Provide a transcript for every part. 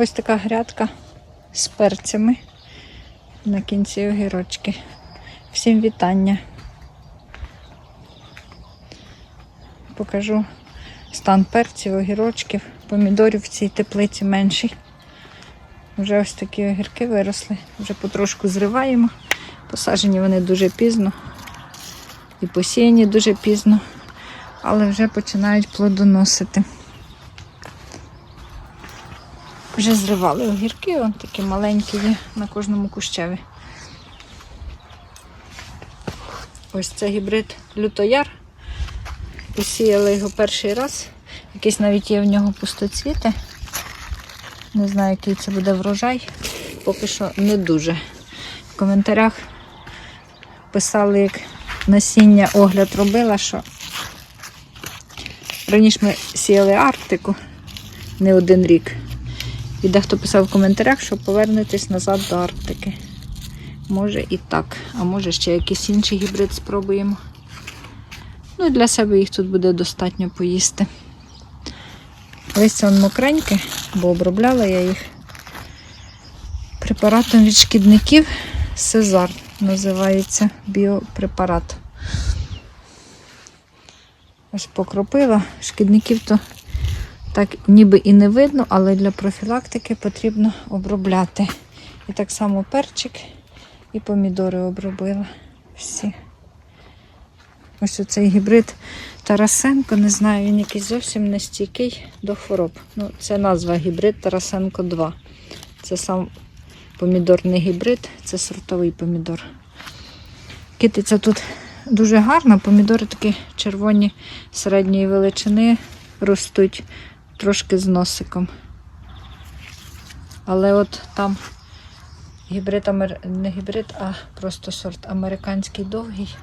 Ось така грядка з перцями. На кінці огірочки. Всім вітання. Покажу стан перців, огірочків, помідорів в цій теплиці менший. Вже ось такі огірки виросли, вже потрошку зриваємо. Посаджені вони дуже пізно і посіяні дуже пізно, але вже починають плодоносити. Вже зривали огірки, вон такі маленькі є на кожному кущеві. Ось це гібрид лютояр. Посіяли його перший раз. Якийсь навіть є в нього пустоцвіти. Не знаю, який це буде врожай. Поки що не дуже. В коментарях писали, як насіння огляд робила, що раніше ми сіяли Арктику не один рік. І дехто писав в коментарях, що повернетесь назад до Арктики. Може і так, а може ще якийсь інший гібрид спробуємо. Ну і для себе їх тут буде достатньо поїсти. Листя мокреньке, бо обробляла я їх препаратом від шкідників. Сезар називається біопрепарат. Ось покропила. Шкідників то так ніби і не видно, але для профілактики потрібно обробляти. І так само перчик і помідори обробила всі. Ось оцей гібрид Тарасенко, не знаю, він якийсь зовсім не стійкий до хвороб. Ну, це назва гібрид Тарасенко 2. Це сам помідорний гібрид, це сортовий помідор. Китиця тут дуже гарна, помідори такі червоні середньої величини ростуть трошки з носиком. Але от там гібрид, не гібрид, а просто сорт американський довгий,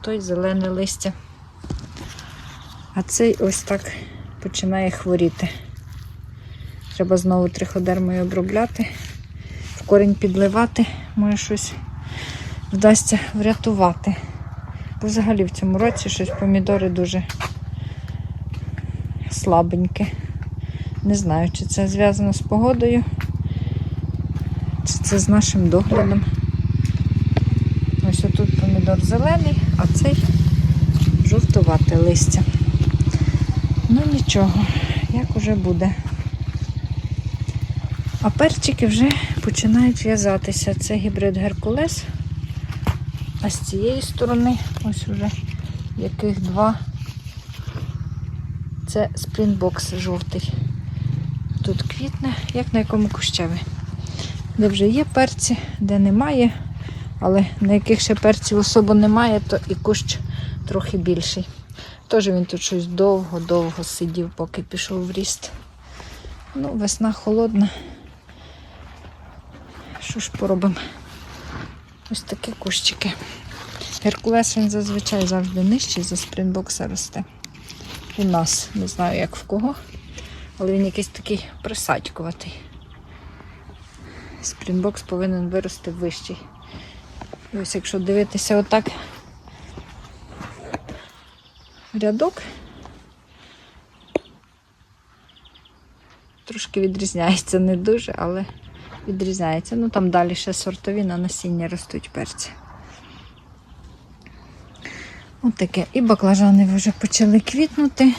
той зелене листя. А цей ось так починає хворіти. Треба знову триходермою обробляти, в корінь підливати, може щось вдасться врятувати. Взагалі в цьому році щось помідори дуже слабенькі. Не знаю, чи це зв'язано з погодою, чи це з нашим доглядом. Ось тут помідор зелений, а цей жовтувате листя. Ну нічого, як уже буде. А перчики вже починають в'язатися. Це гібрид Геркулес. А з цієї сторони ось уже яких два. Це спрінбокс жовтий. Тут квітне, як на якому кущеві. Де вже є перці, де немає, але на яких ще перців особо немає, то і кущ трохи більший. Теж він тут щось довго-довго сидів, поки пішов в ріст. Ну, весна холодна. Що ж поробимо? Ось такі кущики. Геркулес він зазвичай завжди нижчий за спринбокса росте. У нас, не знаю як в кого, але він якийсь такий присадькуватий. Спрінбокс повинен вирости вищий. Ось якщо дивитися отак рядок, трошки відрізняється, не дуже, але відрізняється. Ну там далі ще сортові на насіння ростуть перці. Ось таке. І баклажани вже почали квітнути.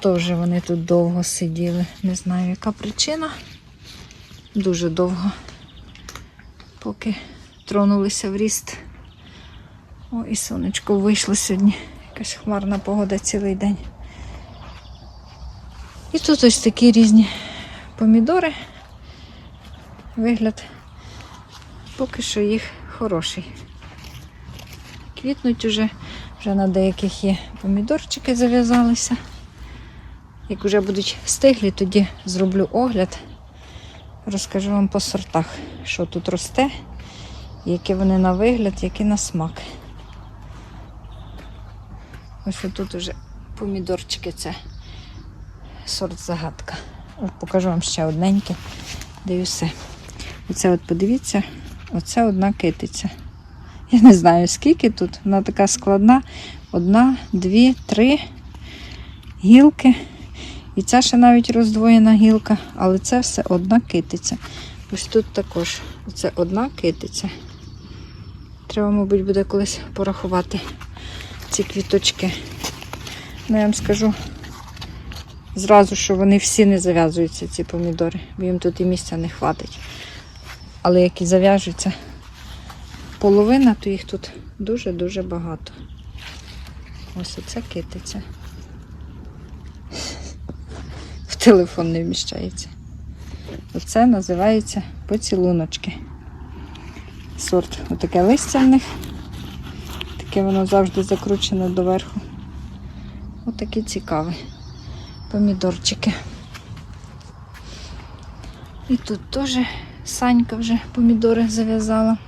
Теж вони тут довго сиділи. Не знаю, яка причина. Дуже довго, поки тронулися в ріст. О, і сонечко вийшло сьогодні. Якась хмарна погода цілий день. І тут ось такі різні помідори. Вигляд поки що їх хороший. Квітнуть уже, вже на деяких є помідорчики зав'язалися. Як вже будуть стиглі, тоді зроблю огляд. Розкажу вам по сортах, що тут росте, які вони на вигляд, які на смак. Ось тут уже помідорчики, це сорт загадка. От покажу вам ще одненьке, де все. Оце от подивіться, оце одна китиця. Я не знаю скільки тут, вона така складна. Одна, дві, три гілки. І ця ще навіть роздвоєна гілка, але це все одна китиця. Ось тут також це одна китиця. Треба, мабуть, буде колись порахувати ці квіточки. Ну, я вам скажу зразу, що вони всі не зав'язуються, ці помідори, бо їм тут і місця не хватить. Але як і зав'яжуться половина, то їх тут дуже-дуже багато. Ось оце китиця. В телефон не вміщається. Оце називається поцілуночки. Сорт. Отаке листя в них. Таке воно завжди закручене доверху. Отакі цікаві помідорчики. І тут теж Санька вже помідори зав'язала.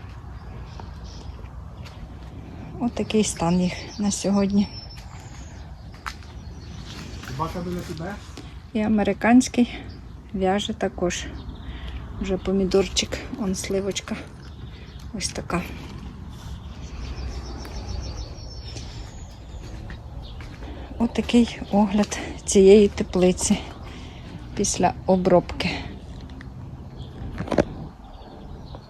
Отакий стан їх на сьогодні. Собака біля тебе? І американський в'яже також. Вже помідорчик, он сливочка. Ось така. Отакий огляд цієї теплиці після обробки.